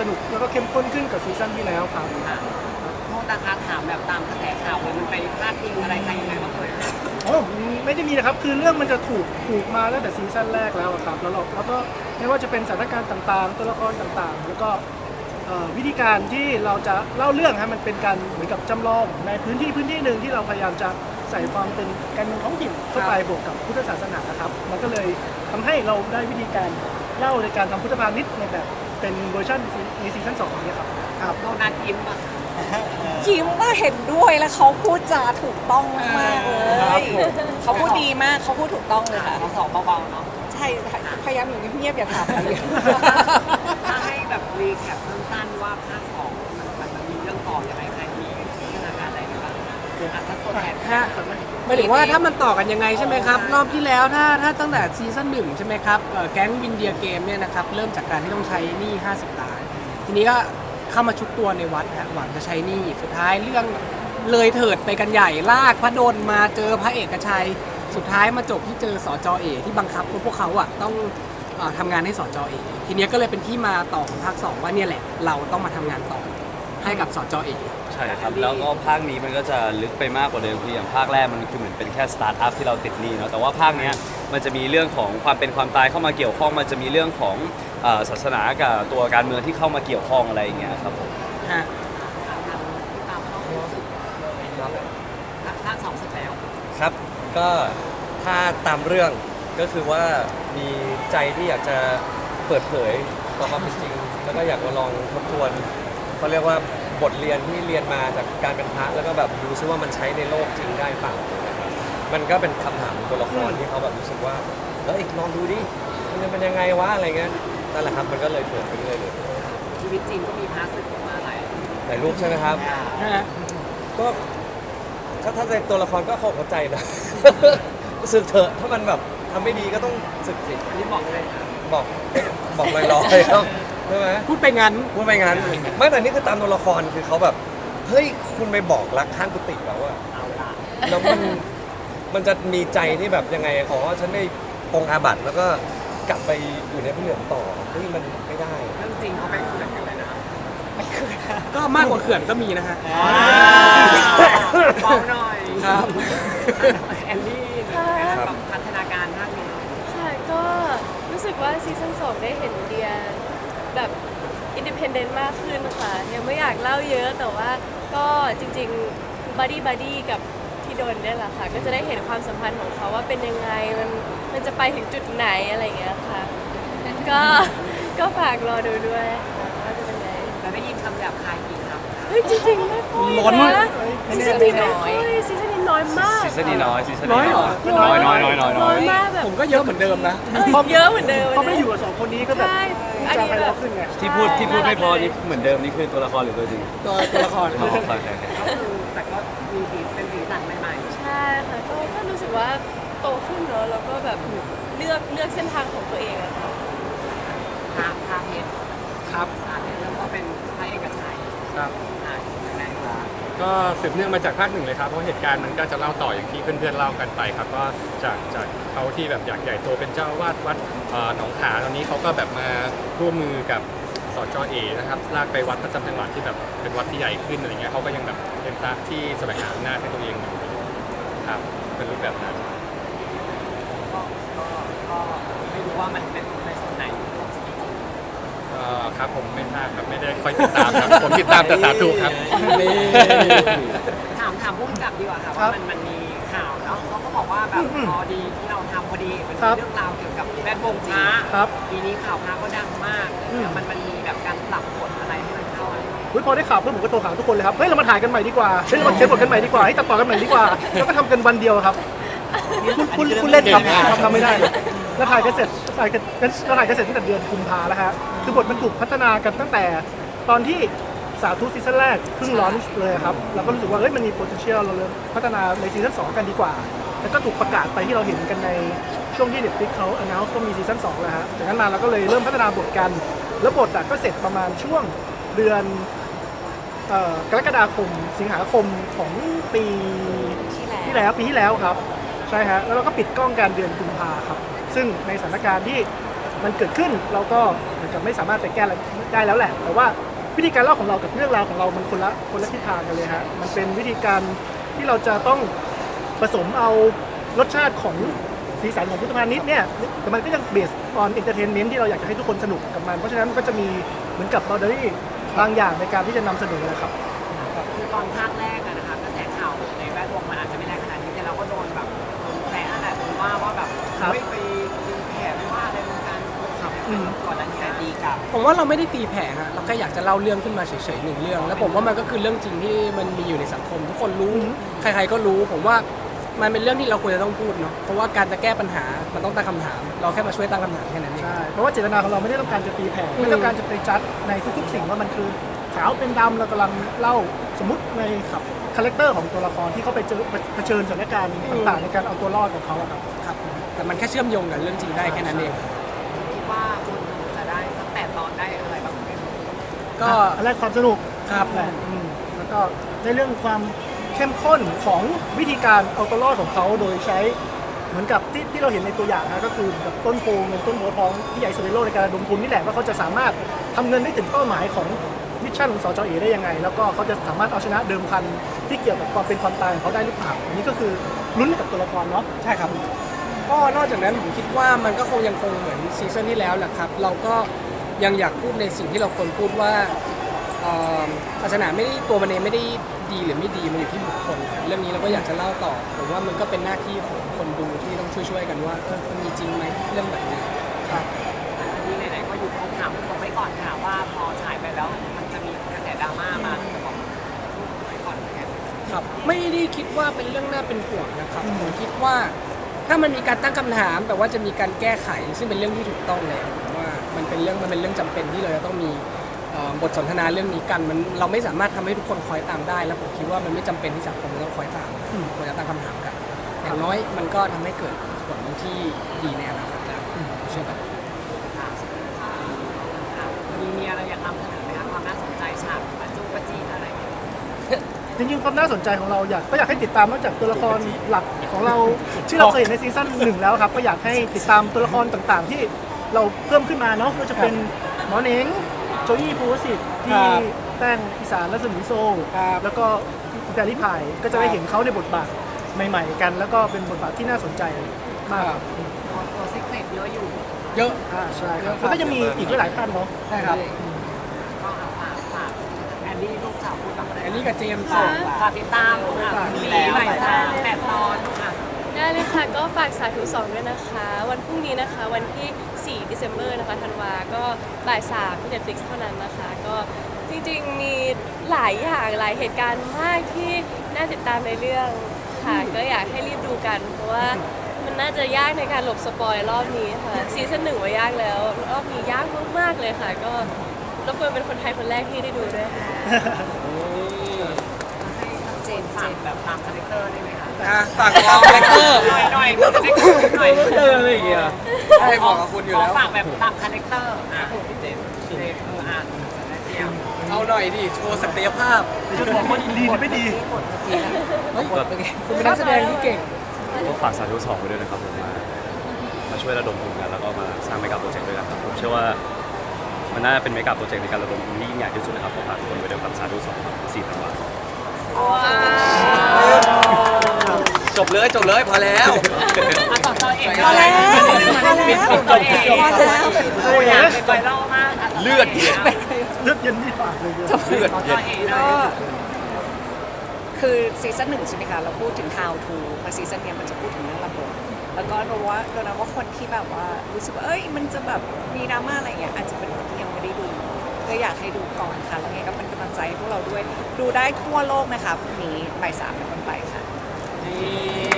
สนุกแล้วก็เข้มข้นขึ้นกับซีซั่นที่แล้วครับ ค่ะโทษนะคะถามแบบตามกระแสข่าวเลยมันไปพาดพิงอะไรใครยังไงบ้างเลยโอ้ไม่ได้มีนะครับ คือเรื่องมันจะถูกถูกมาตั้งแต่ซีซั่นแรกแล้วอะครับ แล้วเราแล้วก็ไม่ว่าจะเป็นสถานการณ์ต่างๆ ตัวละครต่างๆ แล้วก็เอ่อวิธีการที่เราจะเล่าเรื่องฮะมันเป็นการเหมือนกับจำลองในพื้นที่พื้นที่หนึ่งที่เราพยายามจะใส่ความเป็นการเมืองท้องถิ่นเข้าไปบวกกับพุทธศาสนาครับ มันก็เลยทำให้เราได้วิธีการเล่าในการทำพุทธพาณิชย์ในแบบ เป็นเวอร์ชันในซีซั่นสองนี้ครับครับโดนัทยิ้มอะยิ้มว่าเห็นด้วยแล้วเขาพูดจาถูกต้องมากๆเลครับยผมเขาพูดดีมากเขาพูดถูกต้องเลยค่ะสองเบาๆเนาะใช่ค่ะพยายามอยู่เงียบๆอย่าถามอะไรเยอะถ้าให้แบบรีแคปสั้นๆว่าภาคสองมันมันมีเรื่องต่อยังไงใคร ฮะหมายถึงว่าถ้ามันต่อกันยังไงใช่ไหมครับ รอบที่แล้วถ้าถ้าตั้งแต่ซีซั่นหนึ่งใช่ไหมครับเอ่อแก๊งวินเดียเกมเนี่ยนะครับเริ่มจากการที่ต้องใช้หนี้ 50 ล้าน ทีนี้ก็เข้ามาชุบตัวในวัดฮะหวังจะใช้หนี้สุดท้ายเรื่องเลยเถิดไปกันใหญ่ลากพระดลมาเจอพระเอกชัย สุดท้ายมาจบที่เจอสจเอที่บังคับพวกเขาอะต้องเอ่อทำงานให้สจเอทีนี้ก็เลยเป็นที่มาต่อของภาคสองว่าเนี่ยแหละเราต้องมาทำงานต่อ ให้กับสจเอใช่ครับ แล้วก็ภาคนี้มันก็จะลึกไปมากกว่าเดิมคืออย่างภาคแรกมันคือเหมือนเป็นแค่สตาร์ทอัพที่เราติดหนี้เนาะแต่ว่าภาคเนี้ยมันจะมีเรื่องของความเป็นความตายเข้ามาเกี่ยวข้อง มันจะมีเรื่องของเอ่อศาสนากับตัวการเมืองที่เข้ามาเกี่ยวข้องอะไรอย่างเงี้ยครับผมฮะทางตามเข้าสุดภาคสองเสร็จแล้วครับ ก็ถ้าตามเรื่องก็คือว่ามีใจที่อยากจะเปิดเผยต่อความเป็นจริง แล้วก็อยากมาลองทบทวน เขาเรียกว่าบทเรียนที่เรียนมาจากการเป็นพระแล้วก็แบบดูซิว่ามันใช้ในโลกจริงได้เปล่านะครับมันก็เป็นคำถามของตัวละครที่เขาแบบรู้สึกว่าเอ้ยลองดูดิมันจะเป็นยังไงวะอะไรเงี้ยนั่นแหละครับมันก็เลยเปิดไปเรื่อยเลยชีวิตจริงก็มีพาร์ทสึกออกมาหลายหลายรูปใช่ไหมครับฮะก็ถ้าถ้าในตัวละครก็เข้าเข้าใจนะ สึกเถอะถ้ามันแบบทำไม่ดีก็ต้องสึกสิอันนี้บอกเลยนะบอกบอกลอยๆครับใช่ไหมพูดไปงั้น พูดไปงั้นไม่แต่นี่คือตามตัวละครคือเขาแบบเฮ้ยคุณไปบอกรักข้างกุฏิแล้วอะเอาละแล้วมันมันจะมีใจที่แบบยังไงอ๋อฉันได้ปรงอาบัติแล้วก็กลับไปอยู่ในพระเหลืองต่อเฮ้ยมันไม่ได้ เรื่องจริงเขาไปคุยกันเลยนะก็มากกว่าเขื่อนก็มีนะฮะเบาหน่อยครับแอนดี้ค่ะแบบพัฒนาการท่านนี้ค่ะก็รู้สึกว่าซีซั่นสองได้เห็นเดีย แบบอินดิเพนเดนต์มากขึ้นค่ะยังไม่อยากเล่าเยอะแต่ว่าก็จริงๆบัดดี้บัดดี้กับพี่ดนเนี่ยแหละค่ะ ก็จะได้เห็นความสัมพันธ์ของเขาว่าเป็นยังไง มันมันจะไปถึงจุดไหนอะไรอย่างเงี้ยค่ะ ก็ก็ฝากรอดูด้วยค่ะว่าจะเป็นไงจะได้ยินคำหยาบคายกี่คำคะเฮ้ยจริงๆไม่ค่อยล้นนะซีซั่นนี้น้อยซีซั่นนี้น้อยมากซีซั่นนี้น้อยซีซั่นน้นี้อยเหรอน้อยน้อยน้อยน้อยน้น้ออยยมากแบบผมก็เยอะเหมือนเดิมนะ เออเยอะเหมือนเดิมเพราะไม่ได้อยู่กับสองคนนี้ก็แบบใช่อันจะนี้ไปแบเราบขึ้นไงที่พูดที่พูดไม่พอนี่เหมือนเดิมนี่คือตัวละครหรือตัวจริงตัวตัวละครอ๋อโอเคโอเคก็คือแต่ก็มีสีเป็นสีสันใหม่ใช่ค่ะก็ก็รู้สึกว่าโตขึ้นเนอะแล้วก็แบบเลือกเลือกเส้นทางของตัวเองอะค่ะ ๆพาพาเพชร ครับ อ่าในเรื่องก็เป็นพระเอกชัย ครับ อ่ายังไงคะ ก็สืบเนื่องมาจากภาคหนึ่งเลยครับ เพราะเหตุการณ์มันก็จะเล่าต่ออย่างที่เพื่อนๆเล่ากันไปครับ ก็จากจากเขาที่แบบอยากใหญ่โตเป็นเจ้าวาดวัดเอ่อหนองขาตอนนี้เขาก็แบบมาร่วมมือกับสจเอนะครับลากไปวัดประจำจังหวัดที่แบบเป็นวัดที่ใหญ่ขึ้นอะไรเงี้ยเขาก็ยังแบบเป็นพระที่แสวงหาอำนาจให้ตัวเองอยู่ครับเป็นรูปแบบนั้น ก็ก็ก็ไม่รู้ว่ามันเป็นใน อ่อครับผมไม่ทราบครับไม่ได้ค่อยติดตามครับ ผมติดตามแต่สาธุครับถามถามผู้กำกับดีกว่าค่ะครัว่าบมันมันมีข่าวเนาะเขาก็บอกว่าแบบพอดีที่เราทำพอดีมันครัมีบ เรื่องราวเกี่ยวกับแวดวงพระครับ ปีนี้ข่าวพระก็ดังมากมันมันมีแบบการปรับบทอะไรให้มันเข้าอะไรไหมอุ๊ยพอได้ข่าวเพื่อนผมก็โทรหาทุกคนเลยครับ เฮ้ยเรามาถ่ายกันใหม่ดีกว่า เฮ้ยเรามาเขียนบทกันใหม่ดีกว่าให้ตัดต่อกันใหม่ดีกว่า แล้วก็ทำกันวันเดียวครับ คุณคุณคุณเล่นครับทำทำไม่ได้ แล้วถ่ายกันเสร็จถ่ายกันแล้วถ่ายกันเสร็จตั้งแต่เดือนกุมภาแล้วฮะคือบทมันถูกพัฒนากันตั้งแต่ตอนที่สาธุซีซั่นแรกเพิ่งลอนช์เลยครับเราก็รู้สึกว่าเฮ้ยมันมี potential เราเลยพัฒนาในซีซั่น2กันดีกว่า แล้วก็ถูกประกาศไปที่เราเห็นกันในช่วงที่เด็กฟิกเขา announce ว่ามีซีซั่น2แล้วฮะจากนั้นมาเราก็เลยเริ่มพัฒนาบทกัน แล้วบทอะก็เสร็จประมาณช่วงเดือนออกรกฎาคมสิงหาคมของปีที่แล้วปีที่แล้วครับใช่ฮะแล้วเราก็ปิดกล้องการเดือนกุมภาครับ ซึ่งในสถานการณ์ที่มันเกิดขึ้นเราก็เหมือนกับไม่สามารถไปแก้ได้แล้วแหละ แต่ว่าวิธีการเล่าของเรากับเรื่องราวของเรามันคนละคนละทิศทางกันเลยฮะมันเป็นวิธีการที่เราจะต้องผสมเอารสชาติของสีสันของพุทธพาณิชย์เนี่ยแต่มันก็ยังเบสออนเอนเตอร์เทนเมนต์ที่เราอยากจะให้ทุกคนสนุกกับมัน เพราะฉะนั้นมันก็จะมีเหมือนกับบอดรี่บางอย่างในการที่จะนำเสนอนะครับ ผมว่าเราไม่ได้ตีแผ่ฮะเราแค่อยากจะเล่าเรื่องขึ้นมาเฉยๆหนึ่งเรื่อง แล้วผมว่ามันก็คือเรื่องจริงที่มันมีอยู่ในสังคม ทุกคนรู้ใครๆก็รู้ ผมว่ามันเป็นเรื่องที่เราควรจะต้องพูดเนาะเพราะว่าการจะแก้ปัญหามันต้องตั้งคำถาม เราแค่มาช่วยตั้งคำถามแค่นั้นเอง ใช่เพราะว่าเจตนาของเราไม่ได้ต้องการจะตีแผ่ไม่ต้องการจะไปจัดในทุกๆ สิ่งว่ามันคือขาวเป็นดำเรากำลังเล่าสมมติในครับคาแรคเตอร์ของตัวละครที่เขาไปเจอเผชิญสถานการณ์ต่างๆในการเอาตัวรอดของเขาอะครับครับแต่มันแค่เชื่อมโยงกับเรื่องจริงได้แค่นั้นเอง คิดว่าคน ก็อันแรกความสนุกครับแหละอืมแล้วก็ในเรื่องความเข้มข้นของวิธีการเอาตัวรอดของเขาโดยใช้เหมือนกับที่ที่เราเห็นในตัวอย่างนะก็คือแบบต้นโพเงินต้นโพทองที่ใหญ่สุดในโลกในการระดมทุนนี่แหละว่าเขาจะสามารถทำเงินได้ถึงเป้าหมายของมิชชั่นของสจเอได้ยังไง แล้วก็เขาจะสามารถเอาชนะเดิมพันที่เกี่ยวกับความเป็นความตายของเขาได้หรือเปล่าอันนี้ก็คือลุ้นกับตัวละครเนาะใช่ครับ ก็นอกจากนั้นผมคิดว่ามันก็คงยังคงเหมือนซีซั่นที่แล้วแหละครับ เราก็ ยังอยากพูดในสิ่งที่เราควรพูดว่าเอ่อศาสนาไม่ได้ตัวมันเองไม่ได้ดีหรือไม่ดีมันอยู่ที่บุคคลครับเรื่องนี้เราก็อยากจะเล่าต่อผมว่ามันก็เป็นหน้าที่ของคนดูที่ต้องช่วยๆกันว่าเออมันมีจริงไหมเรื่องแบบนี้ครับอันนี้ไหนๆก็อยู่ตรงถามตรงไว้ก่อนค่ะว่าพอฉายไปแล้วมันจะมีกระแสดราม่ามาจะบอกไว้ก่อนแค่ครับไม่ได้คิดว่าเป็นเรื่องน่าเป็นห่วงนะครับผมคิดว่าถ้ามันมีการตั้งคำถามแต่ว่าจะมีการแก้ไข ซึ่งเป็นเรื่องที่ถูกต้องแล้วผ มว่ามันเป็นเรื่องมันเป็นเรื่องจำเป็นที่เราจะต้องมีเอ่อบทสนทนาเรื่องนี้กันมันเราไม่สามารถทำให้ทุกคนคอยตามได้ แล้วผมคิดว่ามันไม่จำเป็นที่สังคมจะต้องคอยตามควรจะตั้งคำถามกันอย่างน้อยมันก็ทำให้เกิดผลที่ดีในอนาคตได้ผมเชื่อแบบนั้นค่ะค่ะมีมีอะไรอยากนำเสนอไหมคะความน่าสนใจฉากประจุประจีอะไรอย่างเงี้ยจริงๆความน่าสนใจของเราอยากก็อยากให้ติดตามนอกจากตัวละครหลักของเราที่เราเคยเห็นในซีซั่นหนึ่งแล้วครับ ก็อยากให้ติดตามตัวละครต่างๆ ที่ เราเพิ่มขึ้นมาเนาะก็จะเป็นหมอเน้งโจยี่ภูวสิทธิ์ที่ครับแต้งอีสานและสมิโซครับแล้วก็คุณแพรรี่พายก็จะได้เห็นเขาในบทบาทใหม่ๆกัน แล้วก็เป็นบทบาทที่น่าสนใจมากครับ ตัวตัวซิกเรตเยอะอยู่เยอะ อ่าใช่ครับแล้วก็จะมีอีกหลายๆท่านเนาะ ใช่ครับ ก็เอาฝากฝากแอนดี้ลูกสาวพูดกับอะไรอันนี้กับเจมส์ฝากฝากติดตามค่ะมีใหม่สามแปดตอนค่ะ ได้เลยค่ะก็ฝากสาธุสองด้วยนะคะ วันพรุ่งนี้นะคะ วันที่4 December นะคะธันวาก็บ่ายสามที่ Netflix เท่านั้นนะคะก็จริงๆมีหลายอย่างหลายเหตุการณ์มากที่น่าติดตามในเรื่องค่ะก็อยากให้รีบดูกัน เพราะว่ามันน่าจะยากในการหลบสปอยรอบนี้ค่ะซีซั่นหนึ่งว่ายากแล้ว รอบนี้ยากมากๆเลยค่ะ ก็รบกวนเป็นคนไทยคนแรกที่ได้ดูด้วยค่ะ ให้ชัดเจนฝากแบบตามคาแรคเตอร์ได้ไหมคะ อะฝากตามคาแรคเตอร์หน่อยหน่อยมันจะได้คุยหน่อยเจออะไรอย่างเงี้ยใช่บอกกับคุณอยู่แล้วขฝากแบบตามคาแรคเตอร์อะพี่เจมส์เจมส์เอออ่านเดียวเอาหน่อยดิ โชว์ศักยภาพในช่วงของคนดีหรือไม่ดี เฮ้ยคุณเป็นนักแสดงที่เก่ง ก็ฝากสาธุสองไปด้วยนะครับผมมามาช่วยระดมทุนกันแล้วก็มาสร้างเมกะโปรเจกต์ด้วยกันครับผมเชื่อว่ามันน่าจะเป็นเมกะโปรเจกต์ในการระดมทุนที่ยิ่งใหญ่ที่สุดนะครับก็ฝากทุกคนไว้ด้วยครับสาธุสองครับสี่ธันวาคม จบเลยจบเลยพอแล้วอะต่อต่อเอกพอแล้วพอแล้วต่อเอกพอแล้วตัวอย่างเป็นไวรัลมากะเลือดเย็นเลือดเย็นที่ปากเลยเนี่ยเลือดต่อเย็ต่อนเอกเลก็ยคือซีซั่นหนึ่งใช่ไหมคะเราพูดถึง how to มาซีซั่นเนี้ยมันจะพูดถึงเรื่องระบบแล้วก็เราว่าเรานะว่าคนที่แบบว่ารู้สึกว่าเอ้ยมันจะแบบมีดราม่าอะไรเงี้ยอาจจะเป็นคนที่ยังไม่ได้ดูก็อยากให้ดูก่อนค่ะแล้วไงก็เป็นกำลังใจให้พวกเราด้วย ดูได้ทั่วโลกนะคะพรุ่งนี้บ่ายสามเป็นต้นไปค่ะ Yeah.